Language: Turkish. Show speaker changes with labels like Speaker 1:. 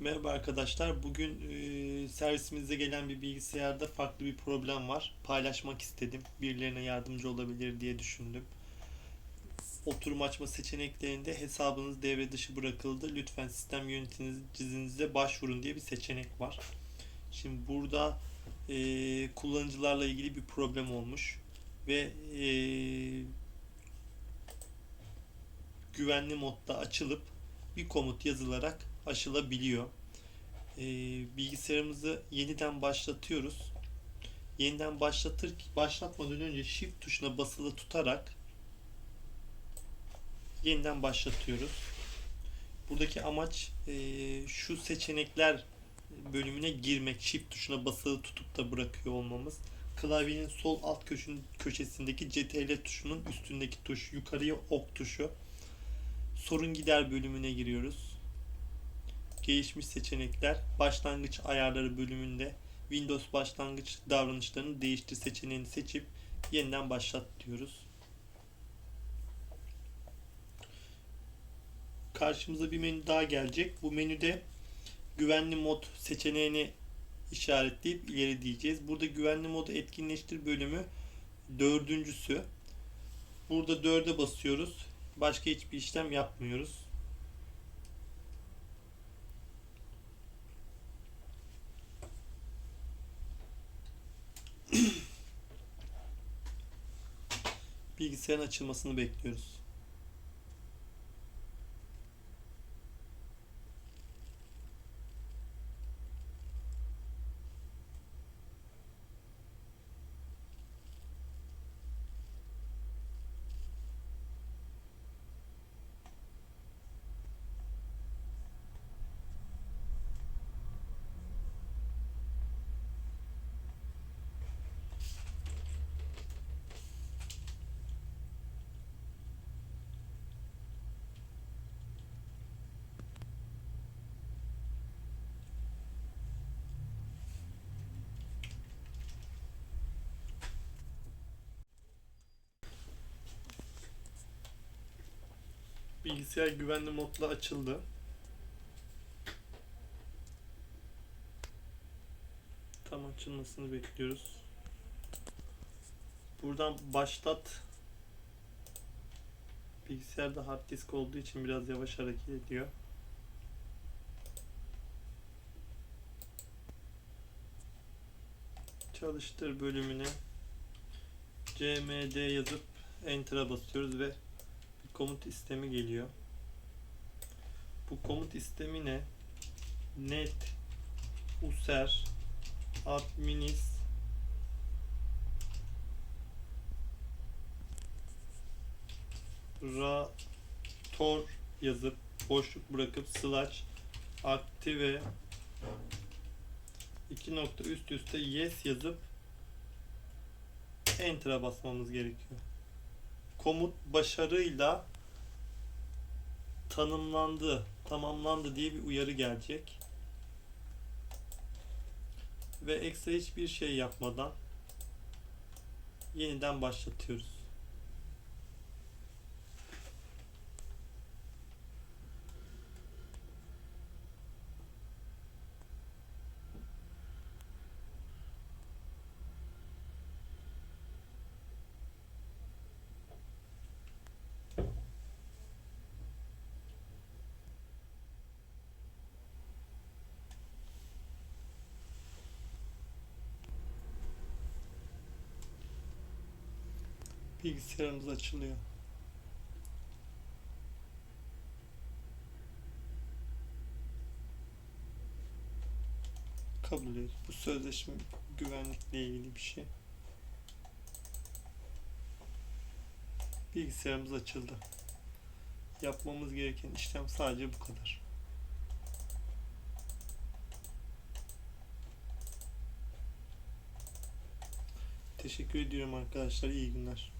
Speaker 1: Merhaba arkadaşlar. Bugün e, servisimizde gelen bir bilgisayarda farklı bir problem var. Paylaşmak istedim. Birilerine yardımcı olabilir diye düşündüm. Oturum açma seçeneklerinde hesabınız devre dışı bırakıldı. Lütfen sistem yöneticinize başvurun diye bir seçenek var. Şimdi burada e, kullanıcılarla ilgili bir problem olmuş ve e, güvenli modda açılıp bir komut yazılarak aşılabiliyor. Ee, bilgisayarımızı yeniden başlatıyoruz. Yeniden başlatır başlatmadan önce Shift tuşuna basılı tutarak yeniden başlatıyoruz. Buradaki amaç e, şu seçenekler bölümüne girmek. Shift tuşuna basılı tutup da bırakıyor olmamız. Klavyenin sol alt köşün, köşesindeki CTRL tuşunun üstündeki tuş, yukarıya ok tuşu. Sorun gider bölümüne giriyoruz. Gelişmiş seçenekler başlangıç ayarları bölümünde Windows başlangıç davranışlarını değiştir seçeneğini seçip yeniden başlat diyoruz. Karşımıza bir menü daha gelecek. Bu menüde güvenli mod seçeneğini işaretleyip ileri diyeceğiz. Burada güvenli modu etkinleştir bölümü dördüncüsü. Burada dörde basıyoruz. Başka hiçbir işlem yapmıyoruz. Bilgisayarın açılmasını bekliyoruz. Bilgisayar güvenli modla açıldı. Tam açılmasını bekliyoruz. Buradan başlat Bilgisayarda hard disk olduğu için biraz yavaş hareket ediyor. Çalıştır bölümüne cmd yazıp enter'a basıyoruz ve komut istemi geliyor. Bu komut istemi ne? Net user adminis rator yazıp boşluk bırakıp slash aktive iki nokta üst üste yes yazıp enter'a basmamız gerekiyor. Komut başarıyla tanımlandı, tamamlandı diye bir uyarı gelecek. Ve ekstra hiçbir şey yapmadan yeniden başlatıyoruz. Bilgisayarımız açılıyor. Kabul ediyoruz. Bu sözleşme güvenlikle ilgili bir şey. Bilgisayarımız açıldı. Yapmamız gereken işlem sadece bu kadar. Teşekkür ediyorum arkadaşlar. İyi günler.